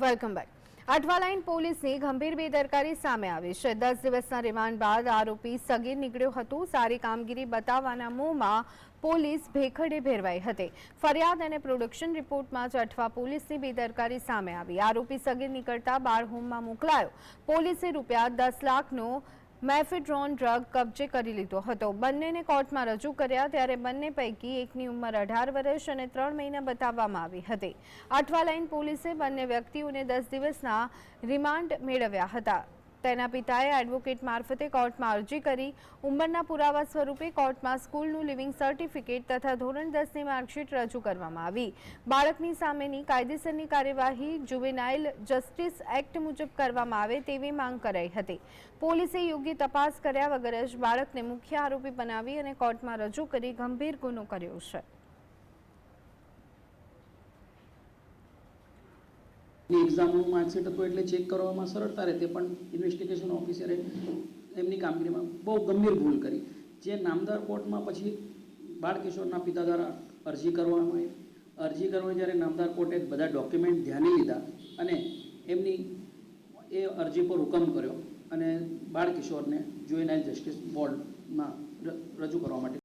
Welcome back. Athwalines પોલીસની ગંભીર બેદરકારી સામે આવી છે. દસ દિવસના રિમાન્ડ બાદ આરોપી સગીર નીકળ્યો હતો. સારી કામગીરી બતાવવાના મોંમાં પોલીસ ભેખડે ભેરવાઈ હતી. ફરિયાદ અને પ્રોડક્શન રિપોર્ટમાં જ અઠવા પોલીસની બેદરકારી સામે આવી. આરોપી સગીર નીકળતા બાળ હોમમાં મોકલાયો. પોલીસે રૂપિયા દસ લાખનો મેફેડ્રોન ડ્રગ કબજે કરી લીધો હતો. બંનેને કોર્ટમાં રજૂ કર્યા ત્યારે બંને પૈકી એકની ઉંમર અઢાર વર્ષ અને ત્રણ મહિના બતાવવામાં આવી હતી. અઠવાલાઈન પોલીસે બંને વ્યક્તિઓને દસ દિવસના રિમાન્ડ મેળવ્યા હતા. તેના પિતાએ એડવોકેટ મારફતે કોર્ટમાં અરજી કરી. ઉંમરના પુરાવા સ્વરૂપે કોર્ટમાં સ્કૂલનું લિવિંગ સર્ટિફિકેટ તથા ધોરણ દસની માર્કશીટ રજૂ કરવામાં આવી. બાળકની સામેની કાયદેસરની કાર્યવાહી જુવેનાઇલ જસ્ટિસ એક્ટ મુજબ કરવામાં આવે તેવી માંગ કરાઈ હતી. પોલીસે યોગ્ય તપાસ કર્યા વગર જ બાળકને મુખ્ય આરોપી બનાવી અને કોર્ટમાં રજૂ કરી ગંભીર ગુનો કર્યો છે. ની એક્ઝામનું માર્કશીટ હતું એટલે ચેક કરવામાં સરળતા રહેતી પણ ઇન્વેસ્ટિગેશન ઓફિસરે એમની કામગીરીમાં બહુ ગંભીર ભૂલ કરી. જે નામદાર કોર્ટમાં પછી બાળકિશોરના પિતા દ્વારા અરજી કરવામાં આવી. અરજી કરવા જ્યારે નામદાર કોર્ટે બધા ડોક્યુમેન્ટ ધ્યાને લીધા અને એમની એ અરજી પર હુકમ કર્યો અને બાળકિશોરને જોઈનાઇલ જસ્ટિસ બોર્ડમાં રજૂ કરવા માટે